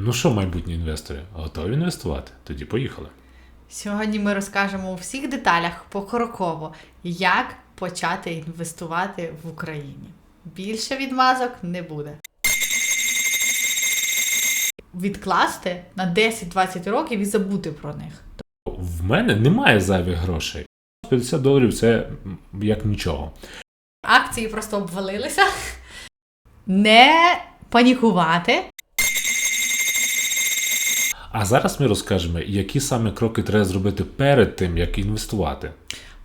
Ну що, майбутні інвестори, готові інвестувати? Тоді поїхали. Сьогодні ми розкажемо у всіх деталях покроково, як почати інвестувати в Україні. Більше відмазок не буде. Відкласти на 10-20 років і забути про них. В мене немає зайвих грошей. 50 доларів це як нічого. Акції просто обвалилися. Не панікувати. А зараз ми розкажемо, які саме кроки треба зробити перед тим, як інвестувати.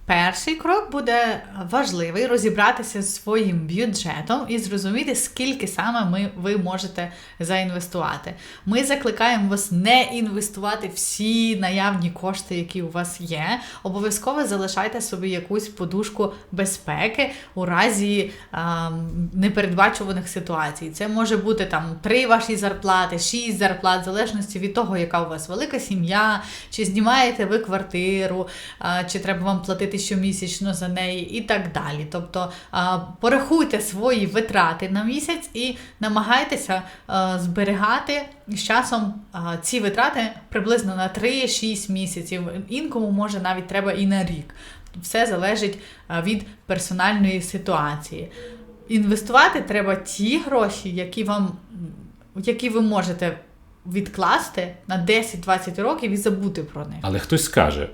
Перший крок буде важливий розібратися з своїм бюджетом і зрозуміти, скільки саме ми, ви можете заінвестувати. Ми закликаємо вас не інвестувати всі наявні кошти, які у вас є. Обов'язково залишайте собі якусь подушку безпеки у разі а, непередбачуваних ситуацій. Це може бути там три ваші зарплати, шість зарплат, в залежності від того, яка у вас велика сім'я, чи знімаєте ви квартиру, а, чи треба вам платити щомісячно за неї, і так далі. Тобто порахуйте свої витрати на місяць і намагайтеся зберігати з часом ці витрати приблизно на 3-6 місяців. Інкому може навіть треба і на рік. Все залежить від персональної ситуації. Інвестувати треба ті гроші, які вам які ви можете відкласти на 10-20 років і забути про них. Але хтось скаже: «Е,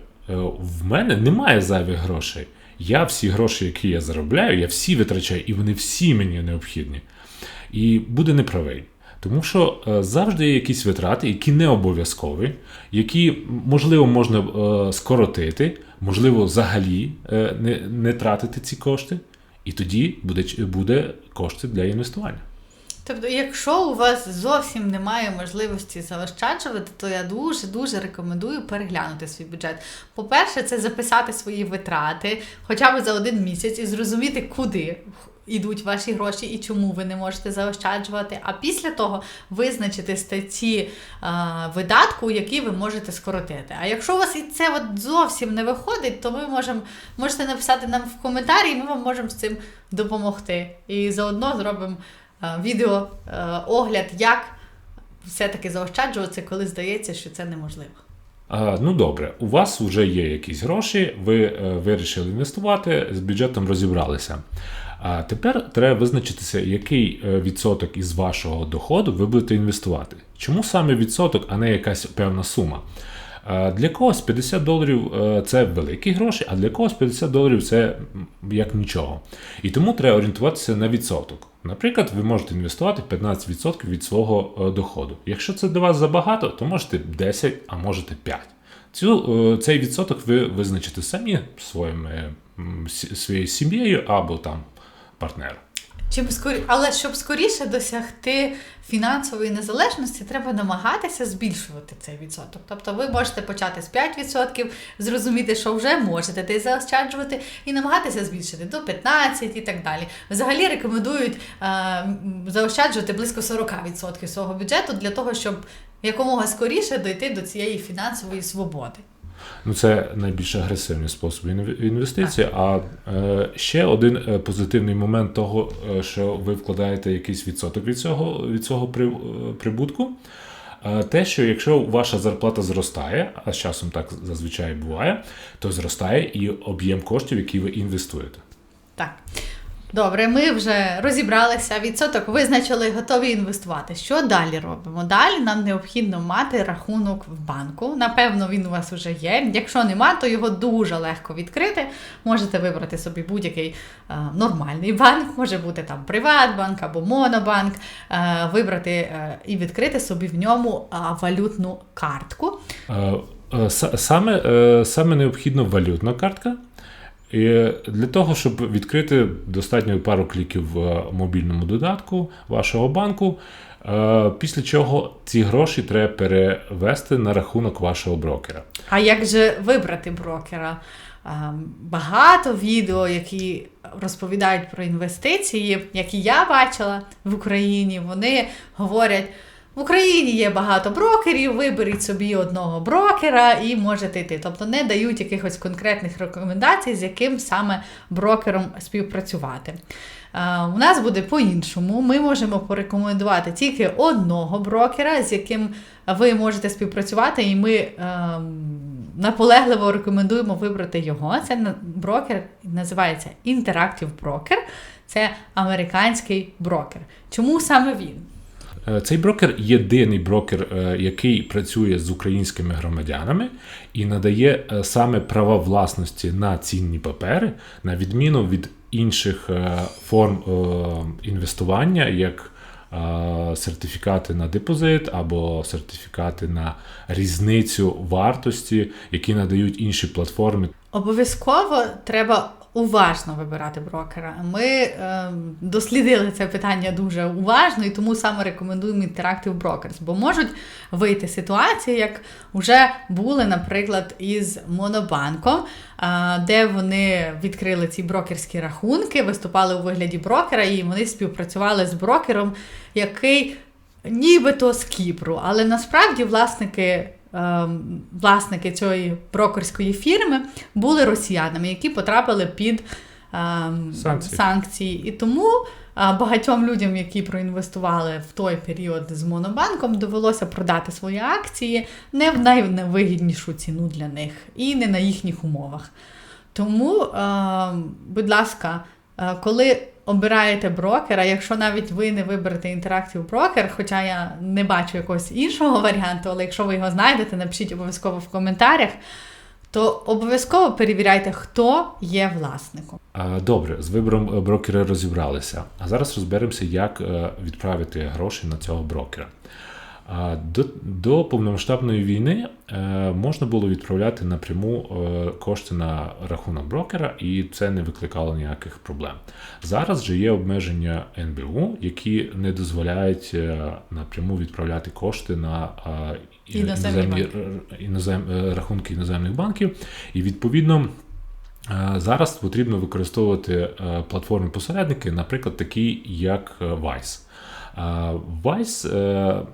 в мене немає зайвих грошей. Я всі гроші, які я заробляю, я всі витрачаю, і вони всі мені необхідні. І буде неправий. Тому що е, завжди є якісь витрати, які не обов'язкові, які, можливо, можна е, скоротити, можливо, взагалі е, не, не тратити ці кошти, і тоді буде, буде кошти для інвестування. Тобто, якщо у вас зовсім немає можливості заощаджувати, то я дуже дуже рекомендую переглянути свій бюджет. По-перше, це записати свої витрати хоча б за один місяць і зрозуміти, куди йдуть ваші гроші і чому ви не можете заощаджувати. А після того визначити статті а, видатку, які ви можете скоротити. А якщо у вас і це от зовсім не виходить, то ви можем, можете написати нам в коментарі, і ми вам можемо з цим допомогти. І заодно зробимо відео е, огляд, як все-таки заощаджувати, коли здається, що це неможливо. Ну добре, у вас вже є якісь гроші, ви е, вирішили інвестувати, з бюджетом розібралися. А тепер треба визначитися, який е, відсоток із вашого доходу ви будете інвестувати. Чому саме відсоток, а не якась певна сума? Для когось 50 доларів е, це великі гроші, а для когось 50 доларів це як нічого. І тому треба орієнтуватися на відсоток. Наприклад, ви можете інвестувати 15% від свого е, доходу. Якщо це для вас забагато, то можете 10, а можете 5. Цю, е, цей відсоток ви визначите самі своїми, своєю сім'єю або там партнером. Чим скорі... Але щоб скоріше досягти фінансової незалежності, треба намагатися збільшувати цей відсоток. Тобто ви можете почати з 5%, зрозуміти, що вже можете десь заощаджувати, і намагатися збільшити до 15% і так далі. Взагалі рекомендують е, заощаджувати близько 40% свого бюджету для того, щоб якомога скоріше дойти до цієї фінансової свободи. Ну, це найбільш агресивний спосіб інв- інвестиції. А е, ще один е, позитивний момент того, е, що ви вкладаєте якийсь відсоток від цього, від цього прибутку. Те, що якщо ваша зарплата зростає, а з часом так зазвичай буває, то зростає і об'єм коштів, які ви інвестуєте. Так. Добре, ми вже розібралися, відсоток визначили, готові інвестувати. Що далі робимо? Далі нам необхідно мати рахунок в банку. Напевно, він у вас вже є. Якщо нема, то його дуже легко відкрити. Можете вибрати собі будь-який е, нормальний банк, може бути там Приватбанк або Монобанк, е, вибрати е, і відкрити собі в ньому е, валютну картку. Е, е, Саме, е, саме необхідна валютна картка. І для того, щоб відкрити достатньо пару кліків в мобільному додатку вашого банку, е, після чого ці гроші треба перевести на рахунок вашого брокера. А як же вибрати брокера? Ем, Багато відео, які розповідають про інвестиції, які я бачила в Україні, вони говорять. В Україні є багато брокерів, виберіть собі одного брокера і можете йти. Тобто не дають якихось конкретних рекомендацій, з яким саме брокером співпрацювати. Е, У нас буде по-іншому. Ми можемо порекомендувати тільки одного брокера, з яким ви можете співпрацювати, і ми ем, наполегливо рекомендуємо вибрати його. Це брокер називається Interactive Broker. Це американський брокер. Чому саме він? Е, Цей брокер єдиний брокер, е, який працює з українськими громадянами і надає е, саме права власності на цінні папери, на відміну від інших форм інвестування, як сертифікати на депозит або сертифікати на різницю вартості, які надають інші платформи. Обов'язково треба уважно вибирати брокера. Ми е, дослідили це питання дуже уважно і тому саме рекомендуємо Interactive Brokers, бо можуть вийти ситуації, як вже були, наприклад, із Монобанком, е, де вони відкрили ці брокерські рахунки, виступали у вигляді брокера, і вони співпрацювали з брокером, який нібито з Кіпру, але насправді власники. Ем, Власники цієї брокерської фірми були росіянами, які потрапили під ем, Санкції. санкції. І тому е, багатьом людям, які проінвестували в той період з Монобанком, довелося продати свої акції не в найвигіднішу ціну для них і не на їхніх умовах. Тому, е, будь ласка, е, коли обираєте брокера, якщо навіть ви не виберете Interactive Broker, хоча я не бачу якогось іншого варіанту, але якщо ви його знайдете, напишіть обов'язково в коментарях, то обов'язково перевіряйте, хто є власником. Добре, з вибором е, брокера розібралися. А зараз розберемося, як е, відправити гроші на цього брокера. До, до повномасштабної війни е, можна було відправляти напряму е, кошти на рахунок брокера, і це не викликало ніяких проблем. Зараз же є обмеження НБУ, які не дозволяють е, напряму відправляти кошти на Іноземні інозем, рахунки іноземних банків, і відповідно. Зараз потрібно використовувати платформи-посередники, наприклад, такі як Vice. Vice,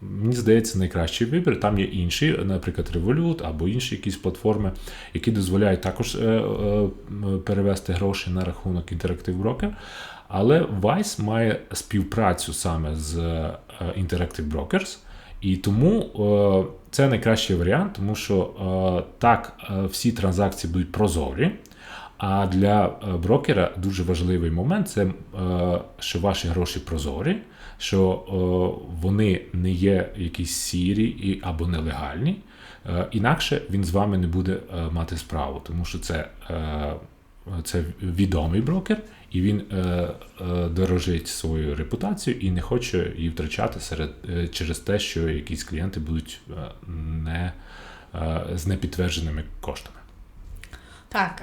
мені здається, найкращий вибір. Там є інші, наприклад, Revolut або інші якісь платформи, які дозволяють також е, е, перевести гроші на рахунок Interactive Broker. Але Vice має співпрацю саме з е, Interactive Brokers. І тому це найкращий варіант, тому що так всі транзакції будуть прозорі. А для брокера дуже важливий момент це, що ваші гроші прозорі, що е, вони не є якісь сірі і, або нелегальні. Е, інакше він з вами не буде е, мати справу, тому що це, це відомий брокер, і він дорожить свою репутацію і не хоче її втрачати серед, через те, що якісь клієнти будуть не, з непідтвердженими коштами. Так,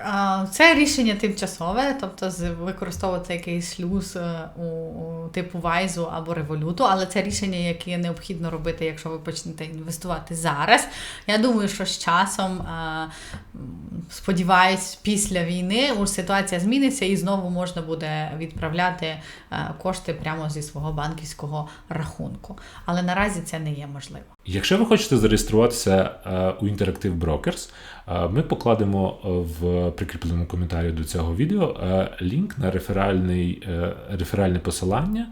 це рішення тимчасове, тобто використовувати якийсь люз е, у, типу Вайзу або революту, але це рішення, яке необхідно робити, якщо ви почнете інвестувати зараз. Я думаю, що з часом, сподіваюсь, після війни ситуація зміниться і знову можна буде відправляти е, кошти прямо зі свого банківського рахунку. Але наразі це не є можливо. Якщо ви хочете зареєструватися е, у Interactive Brokers, е, ми покладемо в прикріпленому коментарі до цього відео е, лінк на реферальний, реферальне посилання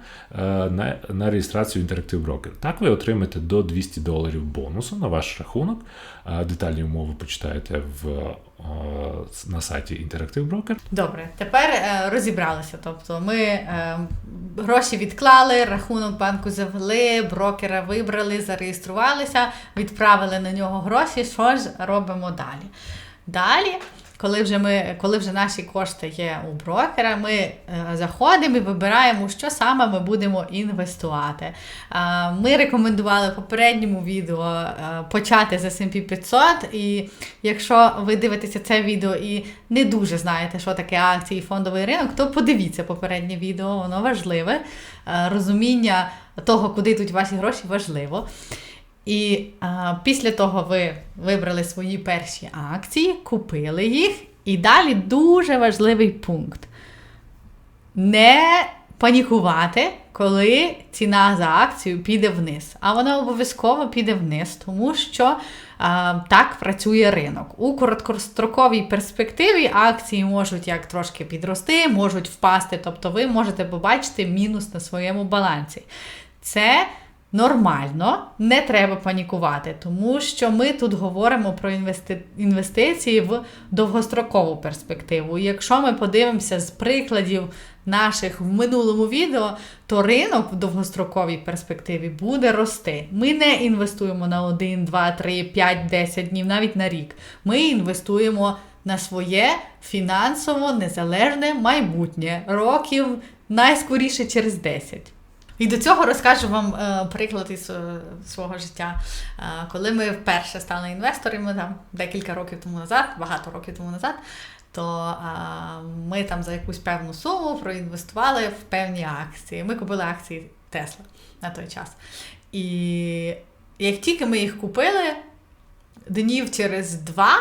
на, на реєстрацію Interactive Broker. Так ви отримаєте до 200 доларів бонусу на ваш рахунок. Детальні умови почитаєте в, на сайті Interactive Broker. Добре, тепер е, розібралися. Тобто ми е, гроші відклали, рахунок банку завели, брокера вибрали, зареєструвалися, відправили на нього гроші. Що ж робимо далі? Далі. Коли вже ми, коли вже наші кошти є у брокера, ми е, заходимо і вибираємо, що саме ми будемо інвестувати. Ми рекомендували в попередньому відео е, почати з S&P 500, і якщо ви дивитеся це відео і не дуже знаєте, що таке акції і фондовий ринок, то подивіться попереднє відео, воно важливе. Е, розуміння того, куди йдуть ваші гроші, важливо. І а, після того ви вибрали свої перші акції, купили їх, і далі дуже важливий пункт. Не панікувати, коли ціна за акцію піде вниз. А вона обов'язково піде вниз, тому що а, так працює ринок. У короткостроковій перспективі акції можуть як трошки підрости, можуть впасти, тобто ви можете побачити мінус на своєму балансі. Це нормально, не треба панікувати, тому що ми тут говоримо про інвести... інвестиції в довгострокову перспективу. Якщо ми подивимося з прикладів наших в минулому відео, то ринок в довгостроковій перспективі буде рости. Ми не інвестуємо на 1, 2, 3, 5, 10 днів, навіть на рік. Ми інвестуємо на своє фінансово незалежне майбутнє років найскоріше через 10. І до цього розкажу вам е, приклад із е, свого життя. Е, коли ми вперше стали інвесторами, там декілька років тому назад, багато років тому назад, то ми там за якусь певну суму проінвестували в певні акції. Ми купили акції Тесла на той час. І як тільки ми їх купили, днів через два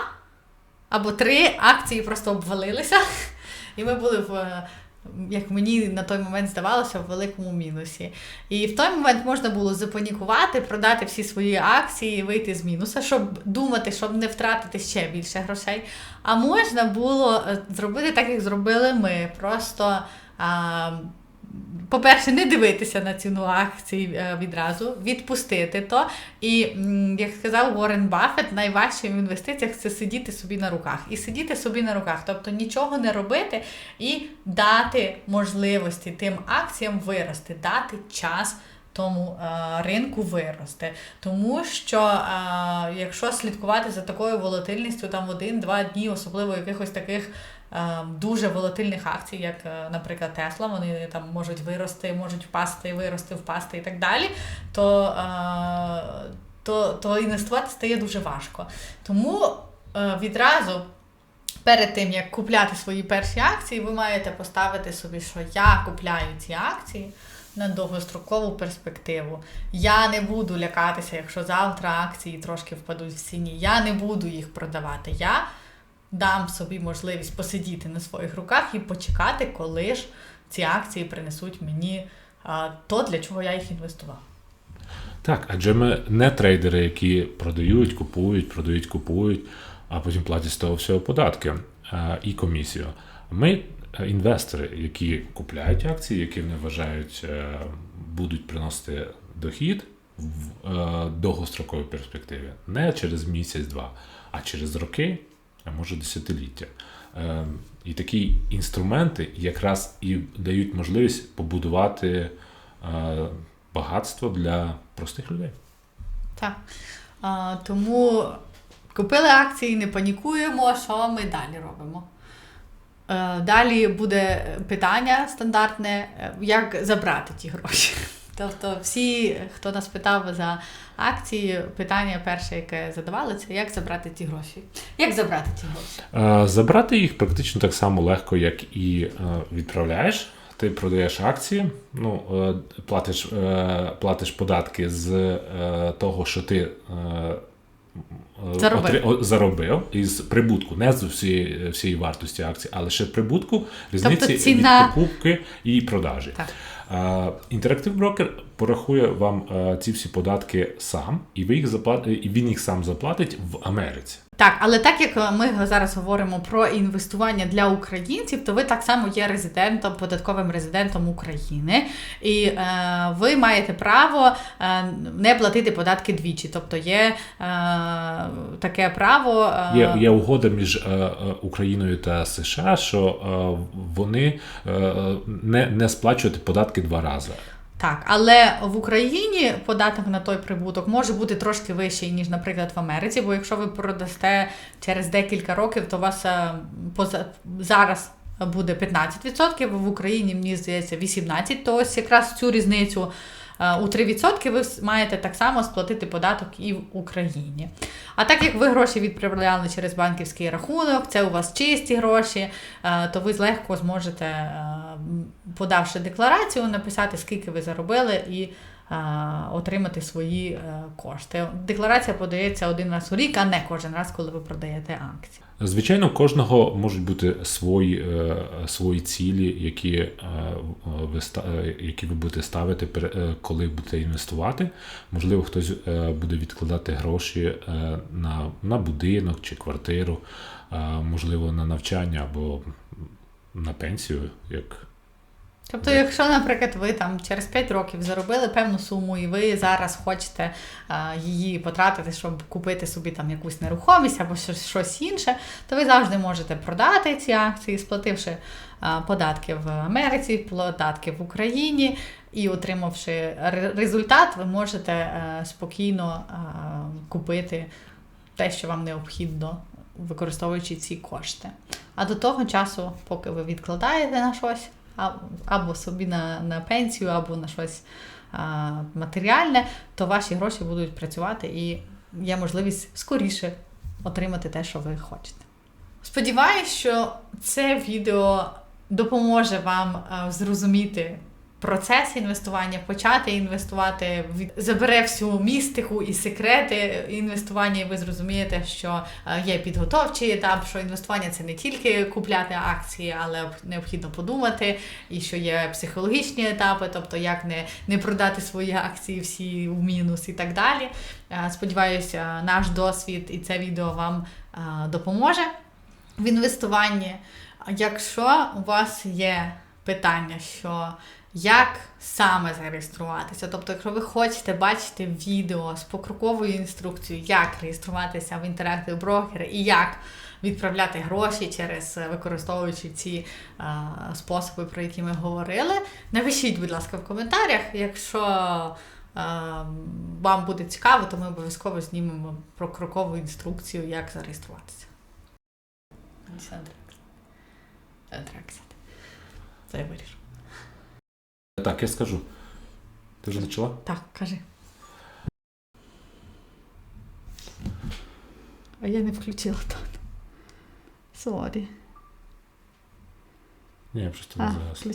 або три акції просто обвалилися, і ми були в. Як мені на той момент здавалося, в великому мінусі. І в той момент можна було запанікувати, продати всі свої акції вийти з мінуса, щоб думати, щоб не втратити ще більше грошей. А можна було е, зробити так, як зробили ми. Просто, а, по-перше, не дивитися на ціну акцій е, відразу, відпустити то. І, як сказав Уоррен Баффет, найважче в інвестиціях це сидіти собі на руках. І сидіти собі на руках, тобто нічого не робити і дати можливості тим акціям вирости, дати час. Тому е, ринку вирости. Тому що е, якщо слідкувати за такою волатильністю там один-два дні, особливо якихось таких дуже волатильних акцій, як, е, наприклад, Тесла, вони там можуть вирости, можуть впасти, вирости, впасти і так далі, то, е, то, то інвестувати стає дуже важко. Тому е, відразу. Перед тим як купляти свої перші акції, ви маєте поставити собі, що я купляю ці акції на довгострокову перспективу. Я не буду лякатися, якщо завтра акції трошки впадуть в ціні. Я не буду їх продавати. Я дам собі можливість посидіти на своїх руках і почекати, коли ж ці акції принесуть мені то, для чого я їх інвестував. Так, адже ми не трейдери, які продають, купують, продають, купують, а потім платять з того всього податки і комісію. Ми е, інвестори, які купляють акції, які вони вважають е, будуть приносити дохід в е, довгостроковій перспективі, не через місяць-два, а через роки, а може десятиліття. Е, І такі інструменти якраз і дають можливість побудувати е, багатство для простих людей. Так. Тому купили акції, не панікуємо, що ми далі робимо. Е, Далі буде питання стандартне, е, як забрати ті гроші. Тобто, всі, хто нас питав за акції, питання перше, яке задавали, це як забрати ті гроші. Як забрати ті гроші? Е, Забрати їх практично так само легко, як і е, відправляєш. Ти продаєш акції, ну, е, платиш, платиш податки з того, що ти Заробив. отри- заробив із прибутку, не з всієї, всієї вартості акції, а лише прибутку, різниці Тобто ціна- від покупки і продажі. Так. Інтерактив брокер порахує вам е, ці всі податки сам, і ви їх запла- і він їх сам заплатить в Америці. Так, але так як ми зараз говоримо про інвестування для українців, то ви так само є резидентом, податковим резидентом України, і е, ви маєте право е, не платити податки двічі. Тобто є е, таке право. Е, Є, є угода між е, е, Україною та США, що е, вони е, не, не сплачують податки два рази. Так, але в Україні податок на той прибуток може бути трошки вищий, ніж, наприклад, в Америці, бо якщо ви продасте через декілька років, то вас е, поза, зараз буде 15%, в Україні, мені здається, 18%, то ось якраз цю різницю у 3% ви маєте так само сплатити податок і в Україні. А так як ви гроші відправляли через банківський рахунок, це у вас чисті гроші, е, то ви легко зможете, е, подавши декларацію, написати, скільки ви заробили, і отримати свої е, кошти. Декларація подається один раз у рік, а не кожен раз, коли ви продаєте акції. Звичайно, у кожного можуть бути свої, е, свої цілі, які, е, ви, е, які ви будете ставити, е, коли будете інвестувати. Можливо, хтось е, буде відкладати гроші е, на, на будинок чи квартиру, е, можливо, на навчання або на пенсію, як Тобто, якщо, наприклад, ви там через 5 років заробили певну суму, і ви зараз хочете а, її потратити, щоб купити собі там якусь нерухомість або щось, щось інше, то ви завжди можете продати ці акції, сплативши а, податки в Америці, податки в Україні, і отримавши ре- результат, ви можете е, спокійно а, купити те, що вам необхідно, використовуючи ці кошти. А до того часу, поки ви відкладаєте на щось, а- або собі на, на пенсію, або на щось а, матеріальне, то ваші гроші будуть працювати і є можливість скоріше отримати те, що ви хочете. Сподіваюсь, що це відео допоможе вам зрозуміти процес інвестування, почати інвестувати, забере всю містику і секрети інвестування, і ви зрозумієте, що е, є підготовчий етап, що інвестування це не тільки купляти акції, але необхідно подумати, і що є психологічні етапи, тобто як не, не продати свої акції всі в мінус і так далі. Е, Сподіваюся, наш досвід і це відео вам е, допоможе в інвестуванні. Якщо у вас є питання, що як саме зареєструватися, тобто, якщо ви хочете бачити відео з покроковою інструкцією, як реєструватися в Interactive Broker і як відправляти гроші через е, використовуючи ці е, способи, про які ми говорили, напишіть, будь ласка, в коментарях. Якщо е, вам буде цікаво, то ми обов'язково знімемо про крокову інструкцію, як зареєструватися. Це я вирішу. Так, я скажу. Ти вже почала? Так, кажи. А я не включила тон. Сорі. Ні, я просто А, не зараз. включила.